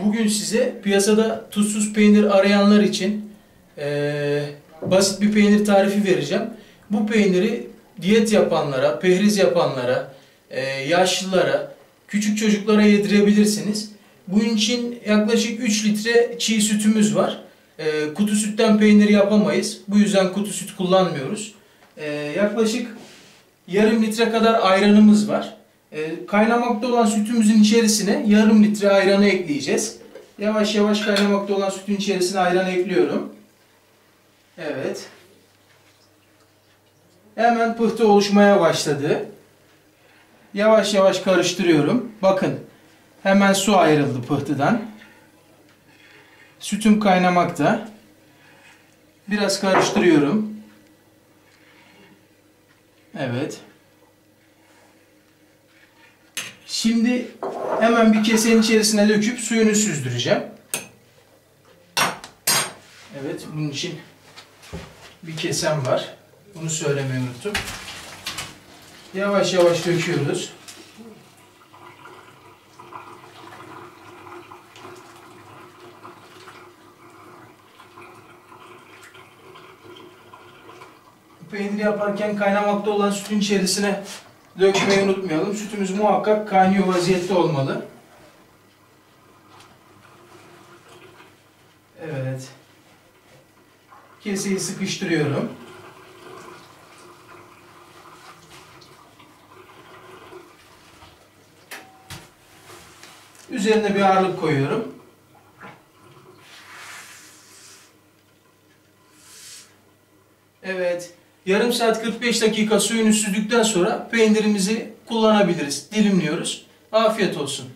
Bugün size piyasada tuzsuz peynir arayanlar için eee, basit bir peynir tarifi vereceğim. Bu peyniri diyet yapanlara, pehriz yapanlara, eee, yaşlılara, küçük çocuklara yedirebilirsiniz. Bunun için yaklaşık 3 litre çiğ sütümüz var. Eee, kutu sütten peynir yapamayız. Bu yüzden kutu süt kullanmıyoruz. Eee, yaklaşık yarım litre kadar ayranımız var. Ee, kaynamakta olan sütümüzün içerisine yarım litre ayranı ekleyeceğiz. Yavaş yavaş kaynamakta olan sütün içerisine ayran ekliyorum. Evet. Hemen pıhtı oluşmaya başladı. Yavaş yavaş karıştırıyorum. Bakın hemen su ayrıldı pıhtıdan. Sütüm kaynamakta. Biraz karıştırıyorum. Evet. Şimdi hemen bir kesenin içerisine döküp suyunu süzdüreceğim. Evet, bunun için bir kesem var. Bunu söylemeyi unuttum. Yavaş yavaş döküyoruz. Peyniri yaparken kaynamakta olan sütün içerisine dökmeyi unutmayalım. Sütümüz muhakkak kaynıyor vaziyette olmalı. Evet. Keseyi sıkıştırıyorum. Üzerine bir ağırlık koyuyorum. Evet. Yarım saat 45 dakika suyunu süzdükten sonra peynirimizi kullanabiliriz. Dilimliyoruz. Afiyet olsun.